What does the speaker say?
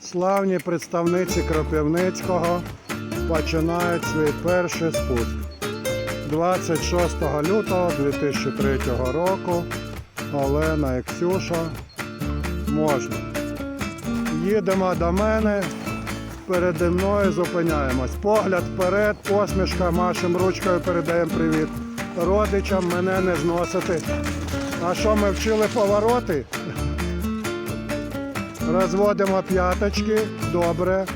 Славні представниці Кропивницького починають свій перший спуск. 26 лютого 2003 року Олена і Ксюша можна. Їдемо до мене, переді мною зупиняємось. Погляд вперед, посмішка, машем ручкою передаємо привіт. Родичам мене не зносити. А що ми вчили повороти? Розводимо п'яточки, добре.